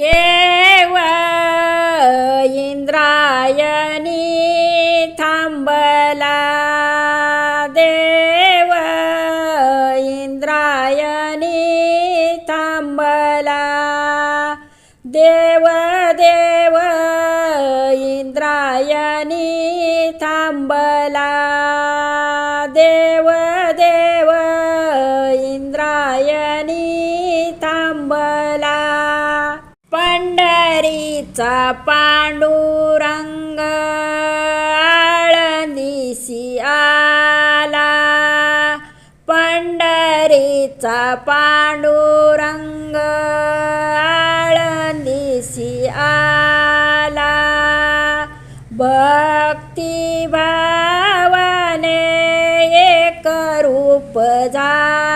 देव इंद्रायणी थांबला. देव इंद्रायणी थांबला. देव देव इंद्रायणी थांबला. देव देव इंद्रायणी थांबला. पंढरीचा पांडुरंग आळंदीसी आला. पंढरीचा पांडुरंग आळंदीसी आला. भक्ती भावाने एक रूप जा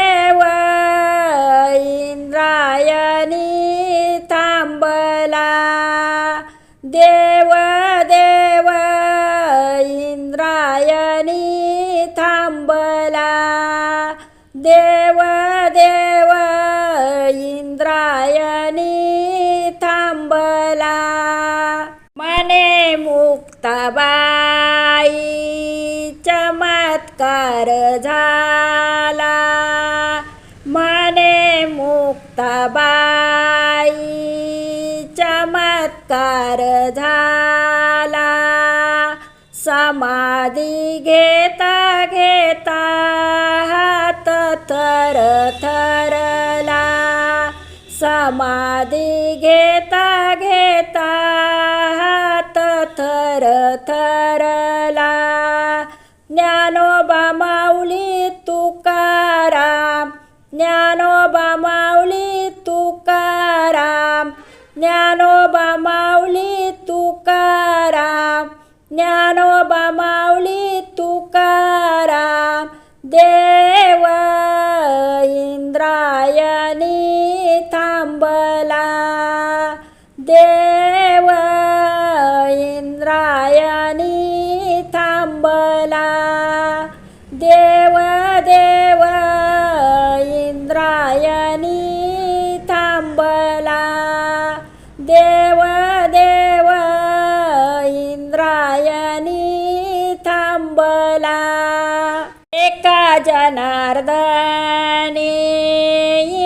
देव देव इंद्रायणी थांबला. देव देव इंद्रायणी थांबला. मने मुक्ताबाई चमत्कार झाला. मने मुक्ताबाई चमत्कार झाला. समाधी घेता घेता हात थर थरला. समाधी घेता घेता हात थर थरला. ज्ञानोबा माऊली तुकाराम ज्ञानोबा माऊली ज्ञानोबा जनार्दनी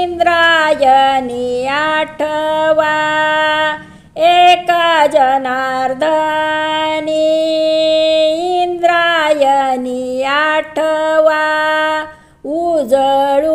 इंद्रायणी आठवा. एका जनार्दनी इंद्रायणी आठवा. उजळू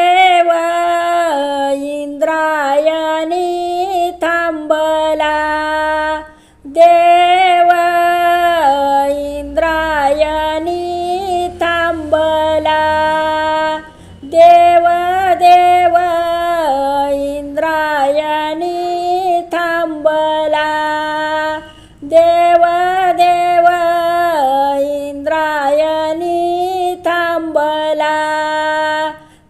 पायानी थांबला.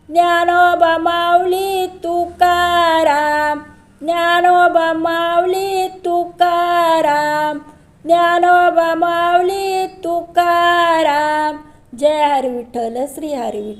ज्ञानोबा माऊली तुकाराम. ज्ञानोबा माऊली तुकाराम. ज्ञानोबा माऊली तुकाराम. जय हरी विठ्ठल श्री हरी विठ्ठल.